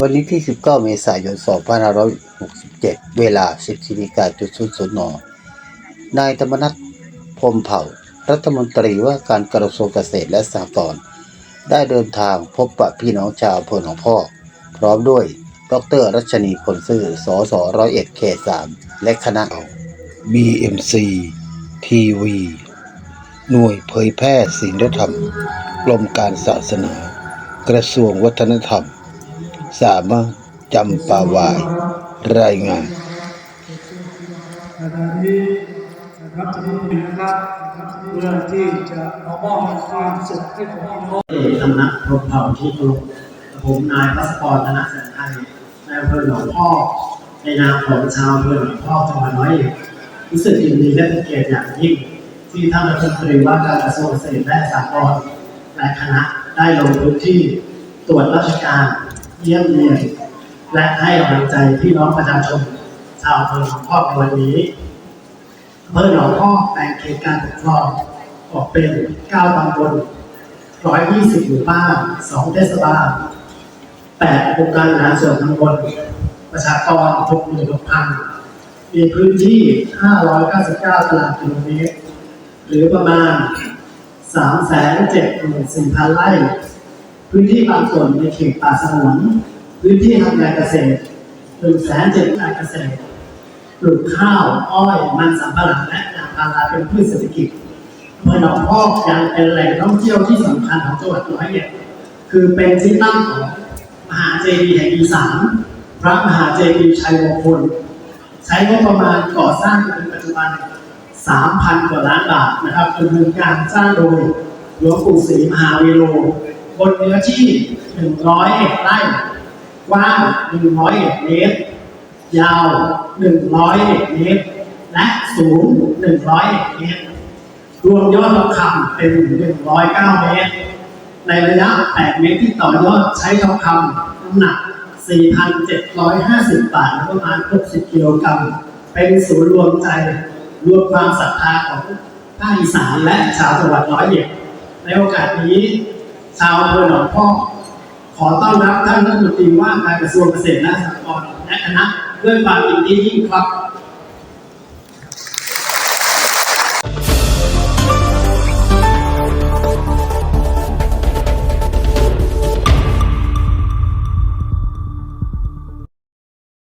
วันนี้ที่ 19 เมษายน 2567 เวลา 10นาฬิกาจุดศูนย์ศูนย์นนายธรรมนัฐพรมเผ่า รัฐมนตรีว่าการกระทรวงเกษตรและสหกรณ์ได้เดินทางพบปะพี่น้องชาวอำเภอหนงพ่อ พร้อมด้วย ดรรัชนีพลซื่อ สสร้อยเอ็ดเขตสามและคณะ BMC TV หน่วยเผยแพร่ศีลธรรม กรมการศาสนา กระทรวงวัฒนธรรม สามารถจำปาวาย รายงานขณะนี้นะครับจะมีนะครับเพื่อที่จะมามอบความสุขให้กับพี่น้องเอกธรรมนัฐพรมเผ่าที่เคารพผมนายพัสกรธนแสนไทยในอำเภอหนองพ่อในนามของชาวอำเภอหนองพ่อจังหวัดร้อยเอ็ดรู้สึกยินดีและเป็นเกียรติอย่างยิ่งที่ท่านรัฐมนตรีว่าการกระทรวงเกษตรและสหกรณ์และคณะได้ลงพื้นที่ตรวจราชการ เยี่ยมเยียนและให้กำลังใจพี่น้องประชาชนชาวอำเภอหนองพอกในวันนี้อำเภอหนองพอกแบ่งเขตการปกครองออกเป็น9ตำบล120หมู่บ้าน2เทศบาล8องค์การบริหารส่วนตำบลประชากร66,000มีพื้นที่ 599ตารางกิโลเมตร หรือประมาณ 374,000 ไร่ พื้นที่บางส่วนในเขตป่าสงวนพื้นที่ทำการเกษตร107การเกษตรปลูกข้าวอ้อยมันสำปะหลังและยางพาราเป็นพืชเศรษฐกิจอำเภอหนองพอกยังเป็นแหล่งท่องเที่ยวที่สำคัญของจังหวัดร้อยเอ็ดคือเป็นที่ตั้งของมหาเจดีย์แห่งอีสานพระมหาเจดีย์ชัยมงคลใช้งบประมาณก่อสร้างจนปัจจุบัน 3,000 กว่าล้านบาทนะครับดำเนินการสร้างโดยหลวงปู่ศรีมหาวีโร บนเนื้อที่100เอ็ดไร่กว้าง100เอ็ดเมตร ยาว100เอ็ดเมตร และสูง100เอ็ดเมตร รวมยอดทองคำเป็น109เมตร ในระยะ8เมตรที่ต่อยอดใช้ทองคำน้ำหนัก 4,750 บาทหรือประมาณ 60 กิโลกรัม เป็นศูนย์รวมใจรวมความศรัทธาของภาคอีสานและชาวจังหวัดร้อยเอ็ดในโอกาสนี้ ชาวอำเภอหนองพอกขอต้อนรับท่านรัฐมนตรีว่าการกระทรวงเกษตรและสหกรณ์และคณะด้วยความยินดียิ่งครับ